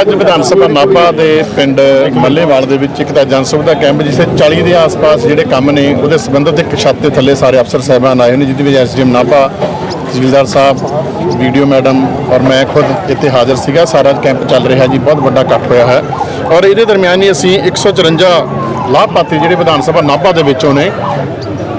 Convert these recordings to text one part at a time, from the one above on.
ਅੱਜ ਵਿਧਾਨ ਸਭਾ ਨਾਭਾ ਦੇ ਪਿੰਡ ਮੱਲੇਵਾਲ ਦੇ ਵਿੱਚ ਇੱਕ ਤਾਂ ਜਨ ਸੁਵਿਧਾ ਕੈਂਪ ਜਿੱਥੇ 40 ਦੇ ਆਸ-ਪਾਸ ਜਿਹੜੇ ਕੰਮ ਨੇ, ਉਹਦੇ ਸੰਬੰਧਿਤ ਇੱਕ ਛੱਤ ਦੇ ਥੱਲੇ ਸਾਰੇ ਅਫਸਰ ਸਾਹਿਬਾਨ ਆਏ ਨੇ, ਜਿਹਦੇ ਵਿੱਚ ਐਸਡੀਐਮ ਨਾਭਾ, ਤਹਿਸੀਲਦਾਰ ਸਾਹਿਬ, ਵੀਡੀਓ ਮੈਡਮ ਔਰ ਮੈਂ ਖੁਦ ਇੱਥੇ ਹਾਜ਼ਰ ਸੀਗਾ। ਸਾਰਾ ਕੈਂਪ ਚੱਲ ਰਿਹਾ ਜੀ, ਬਹੁਤ ਵੱਡਾ ਇਕੱਠ ਹੋਇਆ ਹੈ। ਔਰ ਇਹਦੇ ਦਰਮਿਆਨ ਹੀ ਅਸੀਂ 154 ਲਾਭਪਾਤਰੀ ਜਿਹੜੇ ਵਿਧਾਨ ਸਭਾ ਨਾਭਾ ਦੇ ਵਿੱਚੋਂ ਨੇ,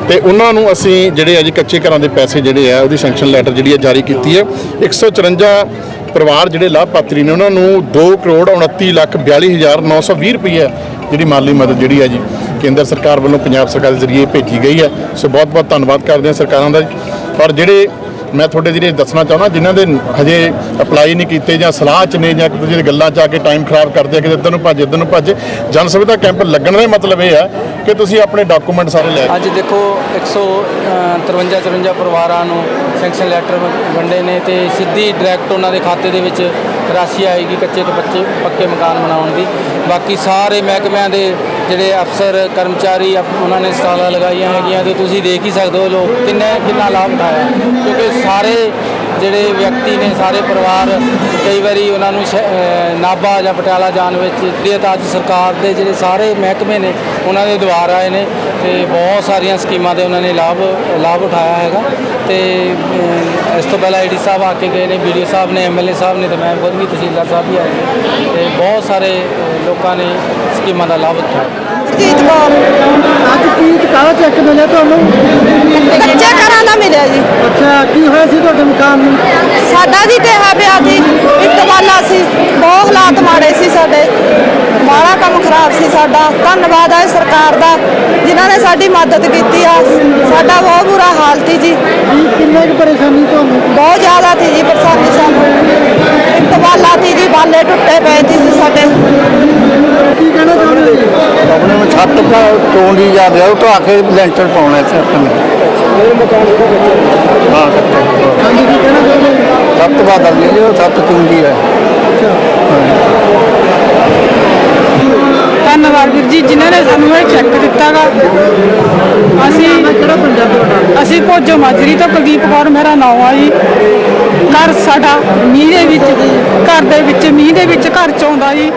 ਤੇ ਉਹਨਾਂ ਨੂੰ ਅਸੀਂ ਜਿਹੜੇ ਆ ਜੀ ਕੱਚੇ ਘਰਾਂ ਦੇ ਪੈਸੇ ਜਿਹੜੇ ਆ, ਉਹਦੀ ਸੈਂਕਸ਼ਨ ਲੈਟਰ ਜਿਹੜੀ ਹੈ ਜਾਰੀ ਕੀਤੀ ਹੈ। 154 ਪਰਿਵਾਰ ਜਿਹੜੇ ਲਾਭਪਾਤਰੀ ਨੇ ਉਹਨਾਂ ਨੂੰ 2 ਕਰੋੜ 29 ਲੱਖ 42920 ਰੁਪਏ ਜਿਹੜੀ ਮਾਲੀ ਮਦਦ ਜਿਹੜੀ ਹੈ ਜੀ ਕੇਂਦਰ ਸਰਕਾਰ ਵੱਲੋਂ ਪੰਜਾਬ ਸਰਕਾਰ ਦੇ ਜ਼ਰੀਏ ਭੇਜੀ ਗਈ ਹੈ ਸੋ ਬਹੁਤ ਬਹੁਤ ਧੰਨਵਾਦ ਕਰਦੇ ਹਾਂ ਸਰਕਾਰਾਂ ਦਾ ਜੀ। ਔਰ ਜਿਹੜੇ ਮੈਂ ਤੁਹਾਡੇ ਜਿਹੜੇ ਦੱਸਣਾ ਚਾਹੁੰਦਾ, ਜਿਨ੍ਹਾਂ ਦੇ ਹਜੇ ਅਪਲਾਈ ਨਹੀਂ ਕੀਤੇ ਜਾਂ ਸਲਾਹ ਚ ਨੇ ਜਾਂ ਇੱਕ ਦੂਜੇ ਗੱਲਾਂ ਚ ਆ ਕੇ ਟਾਈਮ ਖਰਾਬ ਕਰਦੇ ਆ ਕਿ ਇੱਧਰ ਨੂੰ ਭੱਜ, ਇੱਧਰ ਨੂੰ ਭੱਜ। ਜਨ ਸੁਵਿਧਾ ਕੈਂਪ ਲੱਗਣ ਦਾ ਮਤਲਬ ਇਹ ਹੈ ਕਿ ਤੁਸੀਂ ਆਪਣੇ ਡਾਕੂਮੈਂਟ ਸਾਰੇ ਲੈ ਅੱਜ ਦੇਖੋ 153 54 ਪਰਿਵਾਰਾਂ ਨੂੰ ਸੈਂਕਸ਼ਨ ਲੈਟਰ ਵੰਡੇ ਨੇ ਤੇ ਸਿੱਧੀ ਡਾਇਰੈਕਟ ਉਹਨਾਂ ਦੇ ਖਾਤੇ ਦੇ ਵਿੱਚ ਰਾਸ਼ੀ ਆਏਗੀ ਕੱਚੇ ਤੋਂ ਬੱਚੇ ਪੱਕੇ ਮਕਾਨ ਬਣਾਉਣ ਦੀ। ਬਾਕੀ ਸਾਰੇ ਮਹਿਕਮਿਆਂ ਦੇ ਜਿਹੜੇ ਅਫਸਰ, ਕਰਮਚਾਰੀ ਅਪ- ਉਹਨਾਂ ਨੇ ਸਟਾਲਾਂ ਲਗਾਈਆਂ ਹੈਗੀਆਂ ਤੇ ਤੁਸੀਂ ਦੇਖ ਹੀ ਸਕਦੇ ਹੋ ਲੋਕ ਕਿੰਨੇ, ਕਿੰਨਾ ਲਾਭ ਉਠਾਇਆ। ਕਿਉਂਕਿ ਸਾਰੇ ਜਿਹੜੇ ਵਿਅਕਤੀ ਨੇ ਸਾਰੇ ਪਰਿਵਾਰ, ਕਈ ਵਾਰੀ ਉਹਨਾਂ ਨੂੰ ਸ਼ਹਿ- ਨਾਭਾ ਜਾਂ ਪਟਿਆਲਾ ਜਾਣ ਵਿੱਚ ਜਿਹੜੀ ਤਾਂ ਅੱਜ ਸਰਕਾਰ ਦੇ ਜਿਹੜੇ ਸਾਰੇ ਮਹਿਕਮੇ ਨੇ, ਉਹਨਾਂ ਦੇ ਦੁਆਰ ਆਏ ਨੇ ਤੇ ਬਹੁਤ ਸਾਰੀਆਂ ਸਕੀਮਾਂ ਦੇ ਉਹਨਾਂ ਨੇ ਲਾਭ ਲਾਭ ਉਠਾਇਆ ਹੈਗਾ। ਤੇ ਇਸ ਤੋਂ ਪਹਿਲਾਂ ਏਡੀ ਸਾਹਿਬ ਆ ਕੇ ਗਏ ਨੇ ਵੀਡੀਓ ਸਾਹਿਬ ਨੇ ਐਮਐਲਏ ਸਾਹਿਬ ਨੇ ਤੇ ਮੈਂ ਖੁਦ ਵੀ ਤਹਿਸੀਲਦਾਰ ਸਾਹਿਬ ਵੀ ਆਏ ਨੇ ਤੇ ਬਹੁਤ ਸਾਰੇ ਲੋਕਾਂ ਨੇ ਸਕੀਮਾਂ ਦਾ ਲਾਭ ਉਠਾਇਆ। ਜੀਤ ਕੌਰ ਅੱਜ ਕੀ ਕਾਹਦਾ ਚੈੱਕ ਮਿਲਿਆ ਤੁਹਾਨੂੰ? ਮਿਲਿਆ ਜੀ। ਅੱਛਾ ਕੀ ਹੋਇਆ ਸੀ ਤੁਹਾਡੇ ਮਕਾਨ ਨੂੰ? ਸਾਡਾ ਜੀ ਢੇਹਾ ਪਿਆ ਸੀ ਇੱਕ ਵਾਲਾ ਸੀ ਬਹੁਤ ਹਾਲਾਤ ਮਾੜੇ ਸੀ ਸਾਡੇ। ਬਾਹਲਾ ਕੰਮ ਖਰਾਬ ਸੀ ਸਾਡਾ। ਧੰਨਵਾਦ ਹੈ ਸਰਕਾਰ ਦਾ ਜਿਨ੍ਹਾਂ ਨੇ ਸਾਡੀ ਮਦਦ ਕੀਤੀ ਆ। ਸਾਡਾ ਬਹੁਤ ਬੁਰਾ ਹਾਲ ਸੀ ਜੀ। ਕਿੰਨੇ ਕੁ ਪਰੇਸ਼ਾਨੀ ਤੁਹਾਨੂੰ? ਬਹੁਤ ਜ਼ਿਆਦਾ ਸੀ ਜੀ ਪਰੇਸ਼ਾਨੀ ਸਾਨੂੰ। ਇੱਕ ਵਾਲਾ ਸੀ ਜੀ ਬਾਲੇ ਟੁੱਟੇ ਪਏ ਸੀ ਸਾਡੇ ਕੀ ਕਹਿਣਾ ਚਾਹੁੰਦੇ ਜੀ ਆਪਣੇ ਨੂੰ ਛੱਤ ਪਾ ਤੋੜੀ ਜਾ ਰਿਹਾ ਉਹ ਤੋਂ ਆਖੇ ਲੈਂਟਰ ਪਾਉਣਾ ਇੱਥੇ ਆਪਣੇ ਹਾਂ ਕੱਚਾ ਹਾਂਜੀ ਕੀ ਕਹਿਣਾ ਚਾਹੁੰਦੇ ਜੀ ਛੱਤ ਬਦਲ ਲਈ ਉਹ ਛੱਤ ਚੁੰਦੀ ਹੈ ਧੰਨਵਾਦ ਵੀਰ ਜੀ ਜਿਨ੍ਹਾਂ ਨੇ ਸਾਨੂੰ ਇਹ ਚੈੱਕ ਦਿੱਤਾਗਾ। ਅਸੀਂ ਹੈ ਅਸੀਂ ਭੋਜੋ ਮਾਜਰੀ ਤੋਂ ਕੁਲਦੀਪ ਕੌਰ ਮੇਰਾ ਨਾਮ ਆ ਜੀ। ਘਰ ਸਾਡਾ ਮੀਂਹ ਦੇ ਵਿੱਚ ਘਰ ਦੇ ਵਿੱਚ ਮੀਂਹ ਦੇ ਵਿੱਚ ਘਰ ਚ ਆਉਂਦਾ ਜੀ